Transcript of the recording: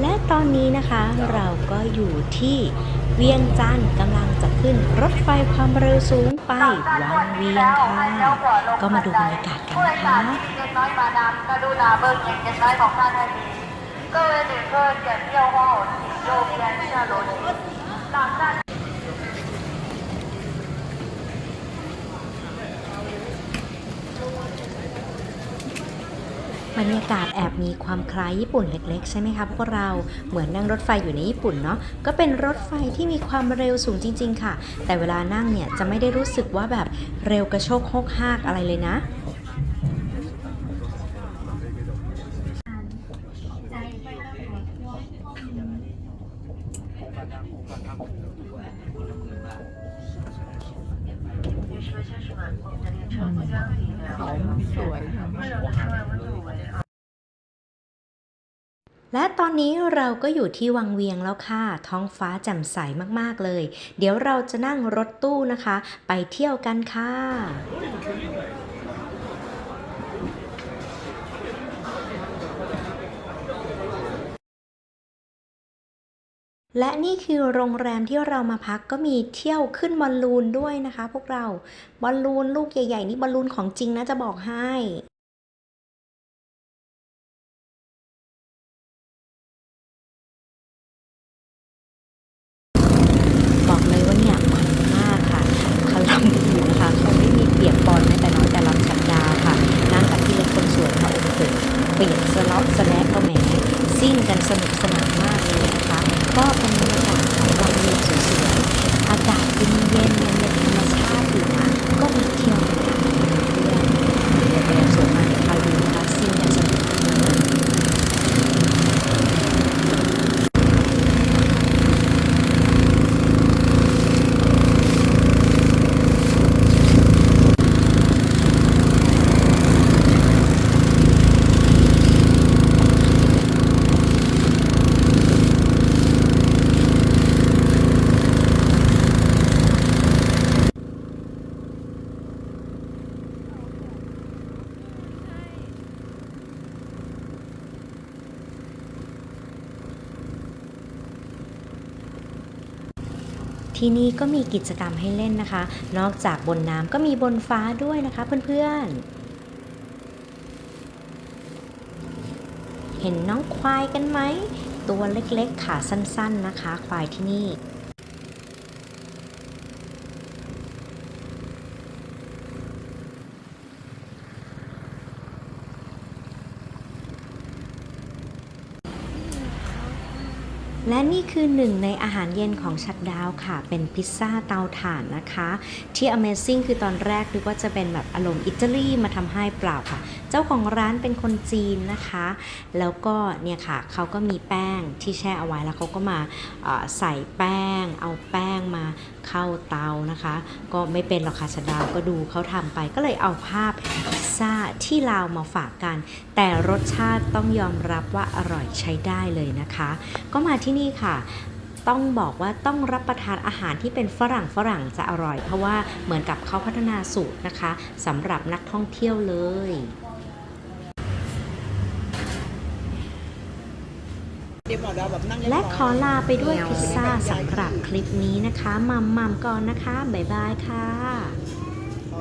และตอนนี้นะคะเราก็อยู่ที่เวียงจันทร์กำลังจะขึ้นรถไฟความเร็วสูงไปวังเวียงค่ะ ก็มาดูบรรยากาศกัน ผู้โดย นะ สา คะ รที่เด็กน้อยมานำกรุณาเบิกเงินเด็กน้อยของท่านให้ดี各位旅客检票后，请右边下楼梯。 บรรยากาศแอบมีความคล้ายญี่ปุ่นเล็กๆ ใช่ไหมคะพวกเราเหมือนนั่งรถไฟอยู่ในญี่ปุ่นเนาะก็เป็นรถไฟที่มีความเร็วสูงจริง ๆ ค่ะ แต่เวลานั่งเนี่ยจะไม่ได้รู้สึกว่าแบบเร็วกระโชกโฮกฮากอะไรเลยนะ และตอนนี้เราก็อยู่ที่วังเวียงแล้วค่ะ ท้องฟ้าแจ่มใสมากๆเลย เดี๋ยวเราจะนั่งรถตู้นะคะ ไปเที่ยวกันค่ะและนี่คือโรงแรมที่เรามาพักก็มีเที่ยวขึ้นบอลลูนด้วยนะคะ พวกเราบอลลูนลูกใหญ่ ๆ นี่บอลลูนของจริงนะจะบอกให้ บอกเลยว่าเนี่ยมันมากค่ะเขาลำดีนะคะเขาไม่มีเปียกปอนแม้แต่น้อยแต่ลำชัดดาวค่ะ นั่งกับที่เล็กคนสวยค่ะโอ้โห เปียกสล็อตสแน็คก็แหมซิ่งกันสนุกสนานมากเลยนะคะ ก็เป็นบรรยากาศของวันเย็นสวยๆอากาศเย็นๆเนี่ยเป็นธรรมชาติอยู่นะก็มาเที่ยวกันค่ะเพื่อนๆเดี๋ยวเราส่งมาให้คอยดูนะคะซิ่งกันสนุกมาก ที่นี่ก็มีกิจกรรมให้เล่นนะคะ นอกจากบนน้ำก็มีบนฟ้าด้วยนะคะเพื่อนๆ เห็นน้องควายกันไหม ตัวเล็กๆ ขาสั้นๆนะคะ ควายที่นี่ และนี่คือหนึ่งในอาหารเย็นของชัดดาวค่ะ เป็นพิซซ่าเตาถ่านนะคะ ที่ Amazing คือตอนแรกนึกว่าจะเป็นแบบอารมณ์อิตาลีมาทำให้เปล่าค่ะเจ้าของร้านเป็นคนจีนนะคะ แล้วก็เนี่ยค่ะเขาก็มีแป้งที่แช่เอาไว้แล้วเขาก็มาใส่แป้ง เอาแป้งมาเข้าเตานะคะ ก็ไม่เป็นหรอกค่ะชดาวก็ดูเขาทำไปก็เลยเอาภาพพิซซ่าที่ลาวมาฝากกัน แต่รสชาติต้องยอมรับว่าอร่อยใช้ได้เลยนะคะ ก็มาที่นี่ค่ะต้องบอกว่าต้องรับประทานอาหารที่เป็นฝรั่งฝรั่งจะอร่อย เพราะว่าเหมือนกับเขาพัฒนาสูตรนะคะสำหรับนักท่องเที่ยวเลย เดี๋ยวหมอดาวแบบนั่ง และขอลาไปด้วยพิซซ่าสำหรับคลิปนี้นะคะมัมมัมก่อนนะคะ บ๊ายบายค่ะ